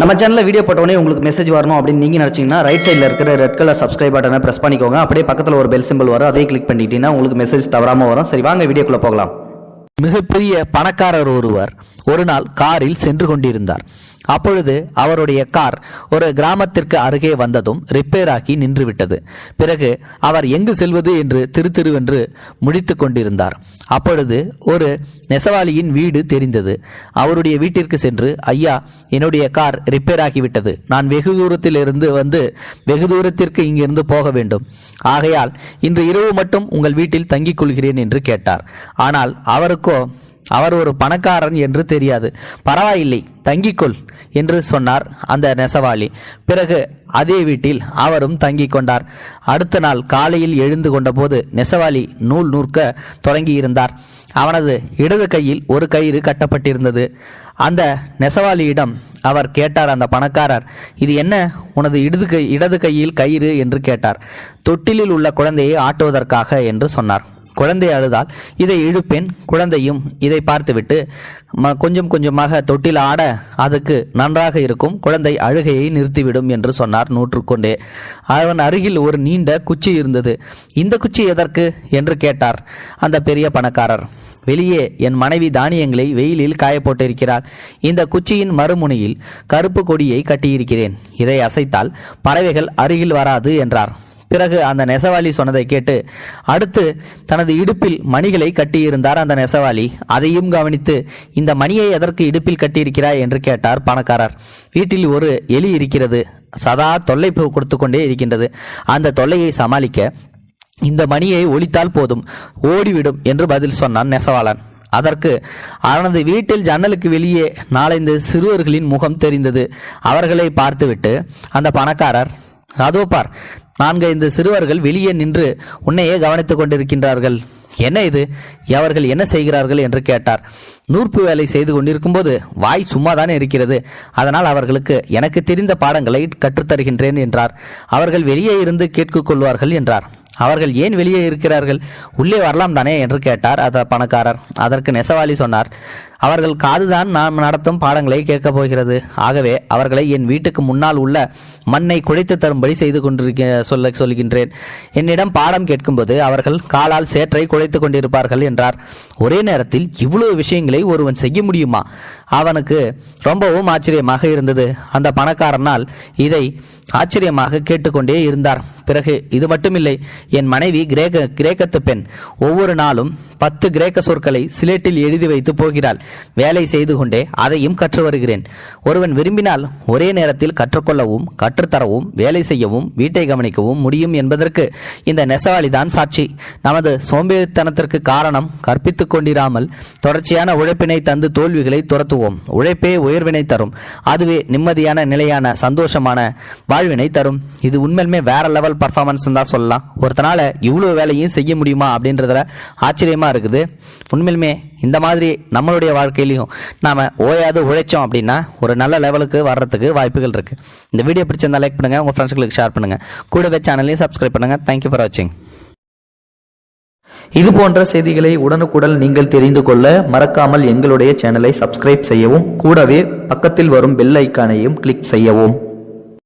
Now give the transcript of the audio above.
நம்ம சேனலில் வீடியோ போட்டோடனே உங்களுக்கு மெசேஜ் வரணும் அப்படின்னு நீங்கள் நினச்சிங்கன்னா ரைட் சைடில் இருக்கிற ரெட் கலர் சப்ஸ்கிரைப் பட்டனை ப்ரெஸ் பண்ணிக்கோங்க. அப்படியே பக்கத்தில் ஒரு பெல் சிம்பிள் வரும். அதே கிளிக் பண்ணிட்டீங்கன்னா உங்களுக்கு மெசேஜ் தவறாமல் வரும். சரி வாங்க வீடியோக்குள்ளே போகலாம். மிகப்பெரிய பணக்காரர் ஒருவர் ஒரு நாள் காரில் சென்று கொண்டிருந்தார். அப்பொழுது அவருடைய கார் ஒரு கிராமத்திற்கு அருகே வந்ததும் ரிப்பேர் நின்றுவிட்டது. பிறகு அவர் எங்கு செல்வது? என்று திரு திருவென்று முடித்து கொண்டிருந்தார். அப்பொழுது ஒரு நெசவாளியின் வீடு தெரிந்தது. அவருடைய வீட்டிற்கு சென்று ஐயா என்னுடைய கார் ரிப்பேர் ஆகிவிட்டது. நான் வெகு தூரத்தில் இருந்து வந்து வெகு தூரத்திற்கு இங்கிருந்து போக வேண்டும். ஆகையால் இன்று இரவு மட்டும் உங்கள் வீட்டில் தங்கிக் கொள்கிறேன் என்று கேட்டார். ஆனால் அவருக்கோ அவர் ஒரு பணக்காரன் என்று தெரியாது. பரவாயில்லை தங்கிக்கொள் என்று சொன்னார் அந்த நெசவாளி. பிறகு அதே வீட்டில் அவரும் தங்கிக் கொண்டார். அடுத்த நாள் காலையில் எழுந்து கொண்டபோது நெசவாளி நூல் நூற்க தொடங்கியிருந்தார். அவனது இடது கையில் ஒரு கயிறு கட்டப்பட்டிருந்தது. அந்த நெசவாளியிடம் அவர் கேட்டார் அந்த பணக்காரர் இது என்ன? உனது இடது கை இடது கையில் கயிறு? என்று கேட்டார். தொட்டிலில் உள்ள குழந்தையை ஆட்டுவதற்காக என்று சொன்னார். குழந்தை அழுதால் இதை இழுப்பேன் குழந்தையும் இதை பார்த்துவிட்டு ம- கொஞ்சம் கொஞ்சமாக தொட்டில் ஆட அதுக்கு நன்றாக இருக்கும் குழந்தை அழுகையை நிறுத்திவிடும் என்று சொன்னார் நூற்றுக்கொண்டே. அவன் அருகில் ஒரு நீண்ட குச்சி இருந்தது. இந்த குச்சி எதற்கு? என்று கேட்டார் அந்த பெரிய பணக்காரர். வெளியே என் மனைவி தானியங்களை வெயிலில் காய போட்டிருக்கிறார் இந்த குச்சியின் மறுமுனையில் கருப்பு கொடியை கட்டியிருக்கிறேன். இதை அசைத்தால் பறவைகள் அருகில் வராது என்றார். பிறகு அந்த நெசவாளி சொன்னதை கேட்டு அடுத்து தனது இடுப்பில் மணிகளை கட்டியிருந்தார் அந்த நெசவாளி. அதையும் கவனித்து இந்த மணியை எதற்கு இடுப்பில் கட்டியிருக்கிறாய்? என்று கேட்டார் பணக்காரர். வீட்டில் ஒரு எலி இருக்கிறது. சதா தொல்லை கொடுத்து கொண்டே இருக்கின்றது. அந்த தொல்லையை சமாளிக்க இந்த மணியை ஒழித்தால் போதும். ஓடிவிடும் என்று பதில் சொன்னான் நெசவாளன். அதற்கு அவனது வீட்டில் ஜன்னலுக்கு வெளியே நாளைந்து சிறுவர்களின் முகம் தெரிந்தது. அவர்களை பார்த்துவிட்டு அந்த பணக்காரர் அதோ பார் நான்கைந்து சிறுவர்கள் வெளியே நின்று உன்னையே கவனித்துக் கொண்டிருக்கின்றார்கள். என்ன இது? அவர்கள் என்ன செய்கிறார்கள் என்று கேட்டார். நூற்பு வேலை செய்து கொண்டிருக்கும்போது வாய் சும்மாதானே இருக்கிறது. அதனால் அவர்களுக்கு எனக்கு தெரிந்த பாடங்களை கற்றுத்தருகின்றேன் என்றார். அவர்கள் வெளியே இருந்து கேட்க கொள்வார்கள் என்றார். அவர்கள் ஏன் வெளியே இருக்கிறார்கள்? உள்ளே வரலாம் தானே என்று கேட்டார். அந்த பணக்காரர். அதற்கு நெசவாளி சொன்னார். அவர்கள் காதுதான் நாம் நடத்தும் பாடங்களை கேட்கப் போகிறது ஆகவே அவர்களை என் வீட்டுக்கு முன்னால் உள்ள மண்ணை குழைத்து தரும்படி செய்து கொண்டிருக்க சொல்ல சொல்கின்றேன். என்னிடம் பாடம் கேட்கும்போது அவர்கள் காலால் சேற்றை குழைத்துக் கொண்டிருப்பார்கள் என்றார். ஒரே நேரத்தில் இவ்வளவு விஷயங்களை ஒருவன் செய்ய முடியுமா? அவனுக்கு ரொம்பவும் ஆச்சரியமாக இருந்தது. அந்த பணக்காரனால் இதை ஆச்சரியமாக கேட்டுக்கொண்டே இருந்தார். பிறகு இது மட்டுமில்லை என் மனைவி கிரேக்க கிரேக்கத்து பெண். ஒவ்வொரு நாளும் பத்து கிரேக்க சொற்களை சிலேட்டில் எழுதி வைத்து போகிறாள். வேலை செய்து கொண்டே அதையும் கற்று வருகிறேன். ஒருவன் விரும்பினால் ஒரே நேரத்தில் கற்றுக்கொள்ளவும் கற்றுத்தரவும் வேலை செய்யவும் வீட்டை கவனிக்கவும் முடியும் என்பதற்கு இந்த நெசவாளிதான் சாட்சி. நமது சோம்பேறித்தனத்திற்கு காரணம் கற்பித்துக் கொண்டிராமல் தொடர்ச்சியான உழைப்பினை தந்து தோல்விகளை துரத்துவோம். உழைப்பே உயர்வினை தரும். அதுவே நிம்மதியான நிலையான சந்தோஷமான வாழ்வினை தரும். இது உண்மையிலுமே வேற லெவல் பர்ஃபார்மன்ஸ் தான் சொல்லலாம். ஒருத்தனால இவ்வளோ வேலையும் செய்ய முடியுமா அப்படின்றதுல ஆச்சரியமா இருக்குது. உண்மையிலுமே இந்த மாதிரி நம்மளுடைய வாழ்க்கையிலையும் நாம் ஓயாது உழைச்சோம் அப்படின்னா ஒரு நல்ல லெவலுக்கு வர்றதுக்கு வாய்ப்புகள் இருக்குது இந்த வீடியோ பிடிச்சிருந்தா லைக் பண்ணுங்கள் உங்கள் ஃப்ரெண்ட்ஸ்களுக்கு ஷேர் பண்ணுங்கள் கூடவே சேனலையும் சப்ஸ்கிரைப் பண்ணுங்க. தேங்க்யூ ஃபார் வாட்சிங் இது போன்ற செய்திகளை உடனுக்குடன் நீங்கள் தெரிந்து கொள்ள மறக்காமல் எங்களுடைய சேனலை சப்ஸ்கிரைப் செய்யவும் கூடவே பக்கத்தில் வரும் பெல் ஐக்கானையும் கிளிக் செய்யவும்.